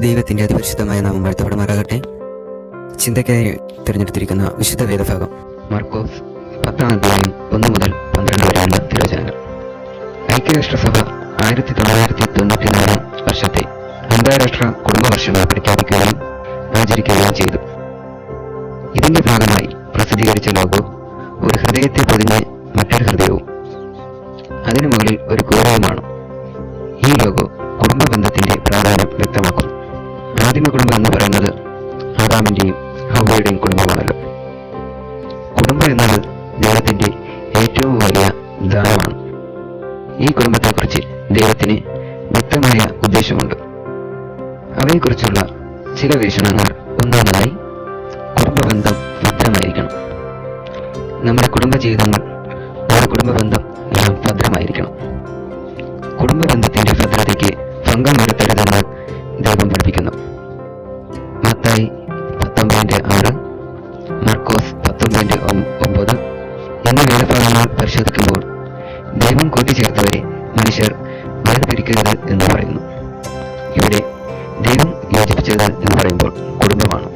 ദൈവത്തിന്റെ അതിപരിശുദ്ധമായ നാമം വാഴ്ത്തപ്പെടുമാറാകട്ടെ. ചിന്തയ്ക്കായി തിരഞ്ഞെടുത്തിരിക്കുന്ന വിശുദ്ധ വേദഭാഗം മർക്കോസ് പത്താം അധ്യായം ഒന്ന് മുതൽ പന്ത്രണ്ട് വരെയുള്ള തിരുവചനങ്ങൾ. ഐക്യരാഷ്ട്രസഭ ആയിരത്തി തൊള്ളായിരത്തി തൊണ്ണൂറ്റി നാലാം വർഷത്തെ അന്താരാഷ്ട്ര കുടുംബ വർഷമായി പ്രഖ്യാപിക്കുകയും ആചരിക്കുകയും ചെയ്തു. ഇതിന്റെ ഭാഗമായി പ്രസിദ്ധീകരിച്ച ലോഗോ ഒരു ഹൃദയത്തെ പൊതിഞ്ഞ് മറ്റൊരു ഹൃദയവും. അതിനു മുകളിൽ ഒരു കൂറവുമാണ് ഈ ലോഗോ കുടുംബ ബന്ധത്തിന്റെ കുടുംബം എന്നത് ദൈവത്തിന്റെ ഏറ്റവും വലിയ ദാനമാണ് ഈ കുടുംബത്തെക്കുറിച്ച് ദൈവത്തിന് വ്യക്തമായ ഉദ്ദേശമുണ്ട്. അവയെക്കുറിച്ചുള്ള ചില വീക്ഷണങ്ങൾ ഇവിടെ ദൈവം യോജിപ്പിച്ചത് എന്ന് പറയുമ്പോൾ കുടുംബമാണ്.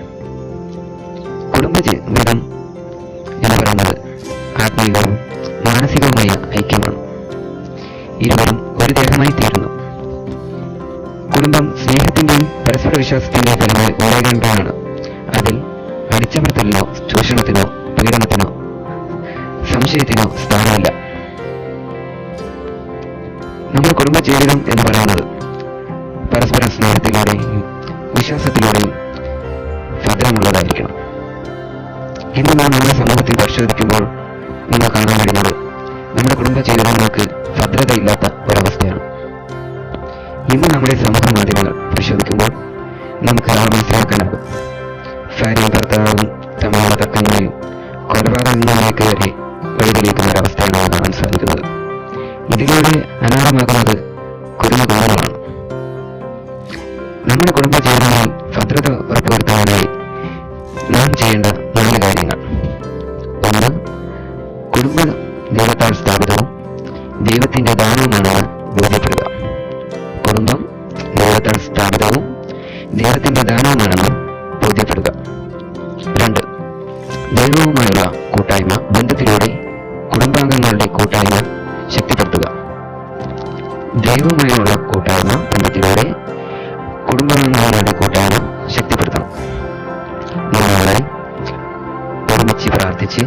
കുടുംബ ജീവിതം എന്ന് പറയുന്നത് ആത്മീയവും മാനസികവുമായ ഐക്യമാണ്. ഇരുവരും ഒരു ദേഹമായി തീരുന്നു. കുടുംബം സ്നേഹത്തിന്റെയും പരസ്പര വിശ്വാസത്തിന്റെയും ഫലമായി ഉയരേണ്ടതാണ് അതിൽ അടിച്ചമർത്തലിനോ ചൂഷണത്തിനോ പീഡനത്തിനോ സംശയത്തിനോ സ്ഥാനമില്ല. നമ്മുടെ കുടുംബ ജീവിതം എന്ന് പറയുന്നത് നാം നമ്മുടെ സമൂഹത്തിൽ പരിശോധിക്കുമ്പോൾ നമ്മൾ കാണാൻ കഴിയുന്നത്. നമ്മുടെ കുടുംബ ജീവിതങ്ങൾക്ക് ഭദ്രതയില്ലാത്ത ഒരവസ്ഥയാണ്. ഇന്ന് നമ്മുടെ സമൂഹ മാധ്യമങ്ങൾ പരിശോധിക്കുമ്പോൾ നമുക്ക് ആ മനസ്സിലാക്കാനാകും. ഭാര്യയും ഭർത്താവും തമ്മിലുള്ള തർക്കങ്ങളെയും കൊലപാതകങ്ങളിലേക്ക് വരെ വഴിതെളിയിക്കുന്ന ഒരവസ്ഥയാണ് കാണാൻ സാധിക്കുന്നത്. ഇതിലൂടെ അനാഥമാകുന്നത് കുടുംബ കുടുംബങ്ങളാണ് നമ്മുടെ ദൈവത്താൽ സ്ഥാപിതവും ദൈവത്തിന്റെ ദാനവുമാണെന്ന് ബോധ്യപ്പെടുക. രണ്ട് ദൈവവുമായുള്ള കൂട്ടായ്മ ബന്ധത്തിലൂടെ കുടുംബാംഗങ്ങളുടെ കൂട്ടായ്മ ശക്തിപ്പെടുത്തുക. ദൈവവുമായുള്ള കൂട്ടായ്മ ബന്ധത്തിലൂടെ കുടുംബാംഗങ്ങളുടെ കൂട്ടായ്മ ശക്തിപ്പെടുത്തണം. മൂന്നാമതായി ഒരുമിച്ച് പ്രാർത്ഥിച്ച്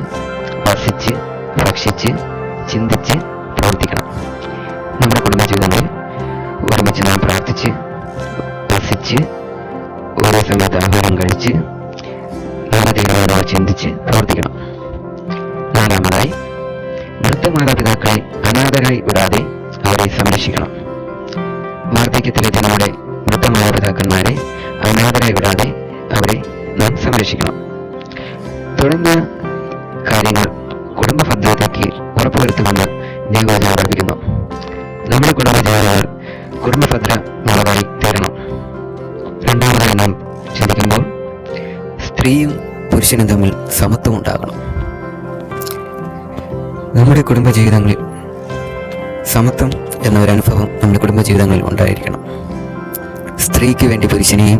വസിച്ച് ഭക്ഷിച്ച് ചിന്തിച്ച് നാലാമതായി വൃദ്ധമാതാപിതാക്കളെ അനാഥരായി വിടാതെ അവരെ സംരക്ഷിക്കണം. വാർദ്ധക്യത്തിലെത്തി നമ്മുടെ വൃദ്ധമാതാപിതാക്കന്മാരെ അനാഥരായി വിടാതെ അവരെ നാം സംരക്ഷിക്കണം. തുടങ്ങിയ കാര്യങ്ങൾ കുടുംബ ഭദ്രതയ്ക്ക് ഉറപ്പുവരുത്തുമെന്ന് ദൈവവചനം ആരോപിക്കുന്നു നമ്മുടെ കുടുംബ ജീവിതങ്ങൾ കുടുംബഭദ്ര ഉള്ളതായി തീരണം രണ്ടാമതായി നാം ചിന്തിക്കുമ്പോൾ സ്ത്രീയും പുരുഷനും തമ്മിൽ സമത്വം ഉണ്ടാകണം. നമ്മുടെ കുടുംബജീവിതങ്ങളിൽ സമത്വം എന്ന ഒരു അനുഭവം നമ്മുടെ കുടുംബജീവിതങ്ങളിൽ ഉണ്ടായിരിക്കണം. സ്ത്രീക്ക് വേണ്ടി പുരുഷനെയും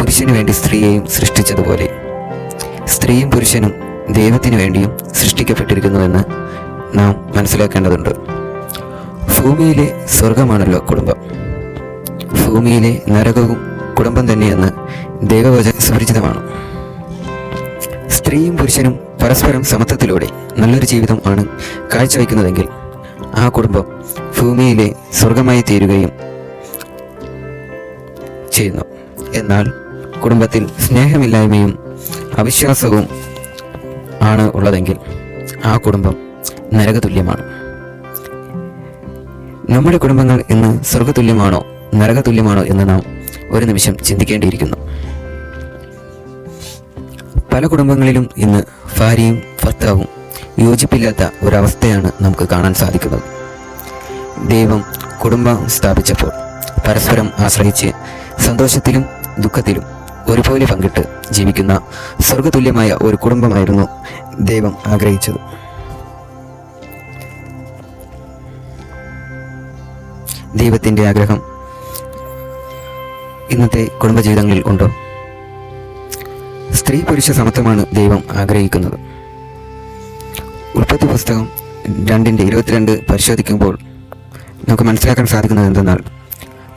പുരുഷന് വേണ്ടി സ്ത്രീയെയും സൃഷ്ടിച്ചതുപോലെ സ്ത്രീയും പുരുഷനും ദൈവത്തിന് വേണ്ടിയും സൃഷ്ടിക്കപ്പെട്ടിരിക്കുന്നുവെന്ന് നാം മനസ്സിലാക്കേണ്ടതുണ്ട്. ഭൂമിയിലെ സ്വർഗമാണല്ലോ കുടുംബം. ഭൂമിയിലെ നരകവും കുടുംബം തന്നെയെന്ന് ദൈവവചന സുപരിചിതമാണ് സ്ത്രീയും പുരുഷനും പരസ്പരം സമത്വത്തിലൂടെ നല്ലൊരു ജീവിതം ആണ് കാഴ്ചവെക്കുന്നതെങ്കിൽ ആ കുടുംബം ഭൂമിയിലെ സ്വർഗമായി തീരുകയും ചെയ്യുന്നു. എന്നാൽ കുടുംബത്തിൽ സ്നേഹമില്ലായ്മയും അവിശ്വാസവും ആണ് ഉള്ളതെങ്കിൽ ആ കുടുംബം നരകതുല്യമാണ്. നമ്മുടെ കുടുംബങ്ങൾ ഇന്ന് സ്വർഗതുല്യമാണോ നരകതുല്യമാണോ എന്ന് നാം ഒരു നിമിഷം ചിന്തിക്കേണ്ടിയിരിക്കുന്നു. പല കുടുംബങ്ങളിലും ഇന്ന് ഭാര്യയും ഭർത്താവും യോജിപ്പില്ലാത്ത ഒരവസ്ഥയാണ് നമുക്ക് കാണാൻ സാധിക്കുന്നത്. ദൈവം കുടുംബം സ്ഥാപിച്ചപ്പോൾ പരസ്പരം ആശ്രയിച്ച് സന്തോഷത്തിലും ദുഃഖത്തിലും ഒരുപോലെ പങ്കിട്ട് ജീവിക്കുന്ന സ്വർഗതുല്യമായ ഒരു കുടുംബമായിരുന്നു ദൈവം ആഗ്രഹിച്ചത്. ദൈവത്തിന്റെ ആഗ്രഹം ഇന്നത്തെ കുടുംബജീവിതങ്ങളിൽ ഉണ്ടോ? സ്ത്രീ പുരുഷ സമത്വമാണ് ദൈവം ആഗ്രഹിക്കുന്നത്. ഉൽപ്പത്തി പുസ്തകം രണ്ടിന്റെ ഇരുപത്തിരണ്ട് പരിശോധിക്കുമ്പോൾ നമുക്ക് മനസ്സിലാക്കാൻ സാധിക്കുന്നത് എന്തെന്നാൽ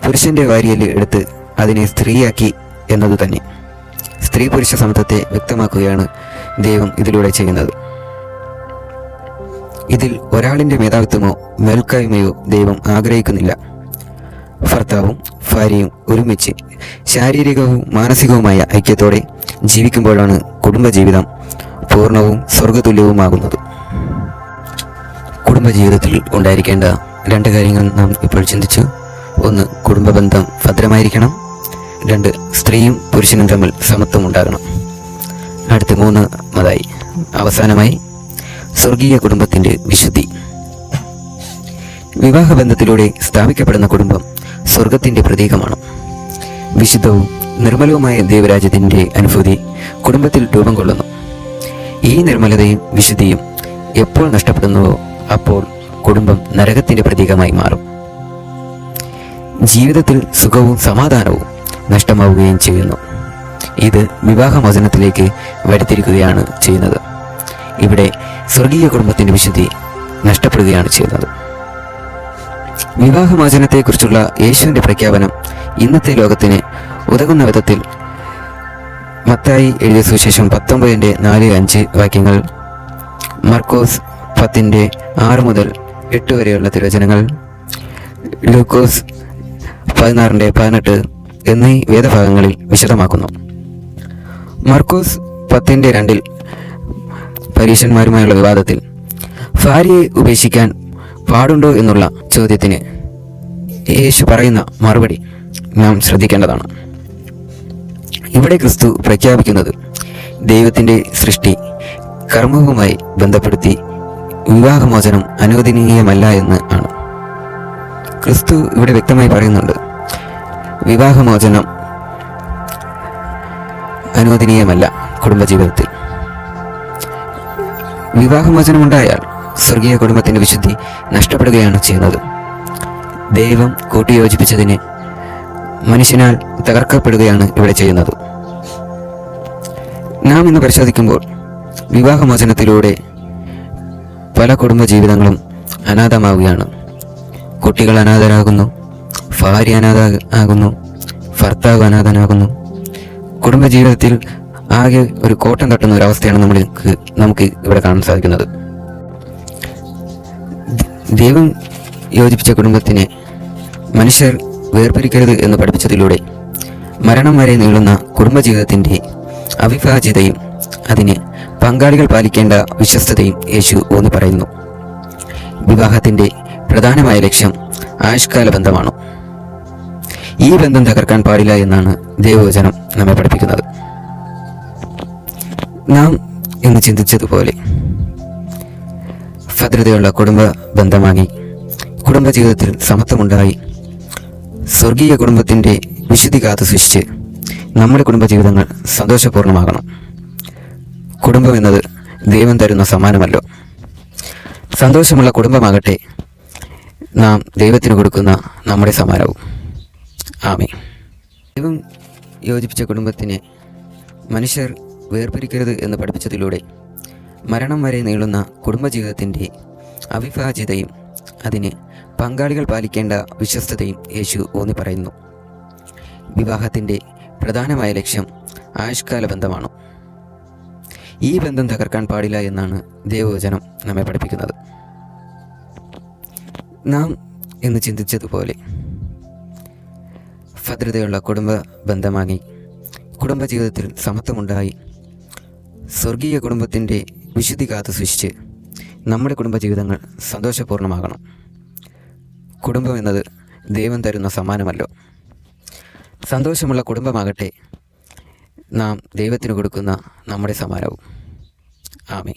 പുരുഷന്റെ വാരിയൽ എടുത്ത് അതിനെ സ്ത്രീയാക്കി എന്നത് തന്നെ. സ്ത്രീ പുരുഷ സമത്വത്തെ വ്യക്തമാക്കുകയാണ് ദൈവം ഇതിലൂടെ ചെയ്യുന്നത്. ഇതിൽ ഒരാളിന്റെ മേധാവിത്വമോ മേൽക്കായ്മയോ ദൈവം ആഗ്രഹിക്കുന്നില്ല. ഭർത്താവും ഭാര്യയും ഒരുമിച്ച് ശാരീരികവും മാനസികവുമായ ഐക്യത്തോടെ ജീവിക്കുമ്പോഴാണ് കുടുംബജീവിതം പൂർണവും സ്വർഗതുല്യവുമാകുന്നത് കുടുംബജീവിതത്തിൽ ഉണ്ടായിരിക്കേണ്ട രണ്ട് കാര്യങ്ങൾ നാം ഇപ്പോൾ ചിന്തിച്ചു. ഒന്ന് കുടുംബബന്ധം ഭദ്രമായിരിക്കണം. രണ്ട് സ്ത്രീയും പുരുഷനും തമ്മിൽ സമത്വം ഉണ്ടാകണം. അടുത്ത മൂന്ന് മതായി. അവസാനമായി സ്വർഗീയ കുടുംബത്തിന്റെ വിശുദ്ധി. വിവാഹബന്ധത്തിലൂടെ സ്ഥാപിക്കപ്പെടുന്ന കുടുംബം സ്വർഗത്തിന്റെ പ്രതീകമാണ്. വിശുദ്ധവും നിർമ്മലവുമായ ദൈവരാജ്യത്തിന്റെ അനുഭൂതി കുടുംബത്തിൽ രൂപം കൊള്ളുന്നു. ഈ നിർമ്മലതയും വിശുദ്ധിയും എപ്പോൾ നഷ്ടപ്പെടുന്നുവോ അപ്പോൾ കുടുംബം നരകത്തിന്റെ പ്രതീകമായി മാറും. ജീവിതത്തിൽ സുഖവും സമാധാനവും നഷ്ടമാവുകയും ചെയ്യുന്നു. ഇത് വിവാഹമോചനത്തിലേക്ക് വഴിത്തിരിക്കുകയാണ് ചെയ്യുന്നത്. ഇവിടെ സ്വർഗീയ കുടുംബത്തിന്റെ വിശുദ്ധി നഷ്ടപ്പെടുകയാണ് ചെയ്യുന്നത്. വിവാഹമോചനത്തെക്കുറിച്ചുള്ള യേശുവിന്റെ പ്രഖ്യാപനം ഇന്നത്തെ ലോകത്തിന് ഉതകുന്ന വിധത്തിൽ മത്തായി എഴുതിയ സുശേഷം പത്തൊമ്പതിന്റെ നാല് അഞ്ച് വാക്യങ്ങൾ മർക്കോസ് പത്തിന്റെ ആറ് മുതൽ എട്ട് വരെയുള്ള തിരുവചനങ്ങൾ ലൂക്കോസ് പതിനാറിന്റെ പതിനെട്ട് എന്നീ വേദഭാഗങ്ങളിൽ വിശദമാക്കുന്നു. മർക്കോസ് പത്തിന്റെ രണ്ടിൽ പരീക്ഷന്മാരുമായുള്ള വിവാദത്തിൽ ഭാര്യയെ ഉപേക്ഷിക്കാൻ പാടുണ്ടോ എന്നുള്ള ചോദ്യത്തിന് യേശു പറയുന്ന മറുപടി നാം ശ്രദ്ധിക്കേണ്ടതാണ്. ഇവിടെ ക്രിസ്തു പ്രഖ്യാപിക്കുന്നത് ദൈവത്തിന്റെ സൃഷ്ടി കർമ്മവുമായി ബന്ധപ്പെടുത്തി വിവാഹമോചനം അനുവദനീയമല്ല എന്ന് ആണ്. ക്രിസ്തു ഇവിടെ വ്യക്തമായി പറയുന്നുണ്ട് വിവാഹമോചനം അനുവദനീയമല്ല കുടുംബജീവിതത്തിൽ. വിവാഹമോചനമുണ്ടായാൽ സ്വർഗീയ കുടുംബത്തിന്റെ വിശുദ്ധി നഷ്ടപ്പെടുകയാണ് ചെയ്യുന്നത്. ദൈവം കൂട്ടിയോജിപ്പിച്ചതിന് മനുഷ്യനാൽ തകർക്കപ്പെടുകയാണ് ഇവിടെ ചെയ്യുന്നത്. നാം ഇന്ന് പരിശോധിക്കുമ്പോൾ വിവാഹമോചനത്തിലൂടെ പല കുടുംബ ജീവിതങ്ങളും അനാഥമാവുകയാണ്. കുട്ടികൾ അനാഥരാകുന്നു ഭാര്യ അനാഥ ആകുന്നു ഭർത്താവ് അനാഥനാകുന്നു. കുടുംബജീവിതത്തിൽ ആകെ ഒരു കോട്ടം തട്ടുന്ന ഒരു അവസ്ഥയാണ് നമ്മൾക്ക് നമുക്ക് ഇവിടെ കാണാൻ സാധിക്കുന്നത്. ദൈവം യോജിപ്പിച്ച കുടുംബത്തിനെ മനുഷ്യർ വേർപിരിക്കരുത് എന്ന് പഠിപ്പിച്ചതിലൂടെ മരണം വരെ നീളുന്ന കുടുംബജീവിതത്തിന്റെ അവിഭാജ്യതയും അതിന് പങ്കാളികൾ പാലിക്കേണ്ട വിശ്വസ്തതയും യേശു ഊന്നി പറയുന്നു. വിവാഹത്തിന്റെ പ്രധാനമായ ലക്ഷ്യം ആയുഷ്കാല ബന്ധമാണ്. ഈ ബന്ധം തകർക്കാൻ പാടില്ല എന്നാണ് ദൈവവചനം നമ്മെ പഠിപ്പിക്കുന്നത്. നാം എന്ന് ചിന്തിച്ചതുപോലെ ഭദ്രതയുള്ള കുടുംബ ബന്ധമായി കുടുംബജീവിതത്തിൽ സമത്വമുണ്ടായി സ്വർഗീയ കുടുംബത്തിന്റെ വിശുദ്ധി കാത്തു സൂക്ഷിച്ച് നമ്മുടെ കുടുംബജീവിതങ്ങൾ സന്തോഷപൂർണമാകണം കുടുംബം എന്നത് ദൈവം തരുന്ന സമ്മാനമല്ലോ. സന്തോഷമുള്ള കുടുംബമാകട്ടെ നാം ദൈവത്തിന് കൊടുക്കുന്ന നമ്മുടെ സമ്മാനവും. ആമേ ദൈവം യോജിപ്പിച്ച കുടുംബത്തിനെ മനുഷ്യർ വേർപിരിക്കരുത് എന്ന് പഠിപ്പിച്ചതിലൂടെ മരണം വരെ നീളുന്ന കുടുംബജീവിതത്തിന്റെ അവിഭാജ്യതയും അതിന് പങ്കാളികൾ പാലിക്കേണ്ട വിശ്വസ്തതയും യേശു ഊന്നി പറയുന്നു. വിവാഹത്തിന്റെ പ്രധാനമായ ലക്ഷ്യം ആയുഷ്കാല ബന്ധമാണ്. ഈ ബന്ധം തകർക്കാൻ പാടില്ല എന്നാണ് ദൈവവചനം നമ്മെ പഠിപ്പിക്കുന്നത്. നാം എന്ന് ചിന്തിച്ചതുപോലെ ഭദ്രതയുള്ള കുടുംബ ബന്ധമാങ്ങി കുടുംബജീവിതത്തിൽ സമത്വമുണ്ടായി സ്വർഗീയ കുടുംബത്തിന്റെ വിശുദ്ധി കാത്തു സൂക്ഷിച്ച് നമ്മുടെ കുടുംബജീവിതങ്ങൾ സന്തോഷപൂർണമാകണം കുടുംബം എന്നത് ദൈവം തരുന്ന സമ്മാനമല്ലോ. സന്തോഷമുള്ള കുടുംബമാകട്ടെ. നാം ദൈവത്തിന് കൊടുക്കുന്ന നമ്മുടെ സമ്മാനവും. ആമേ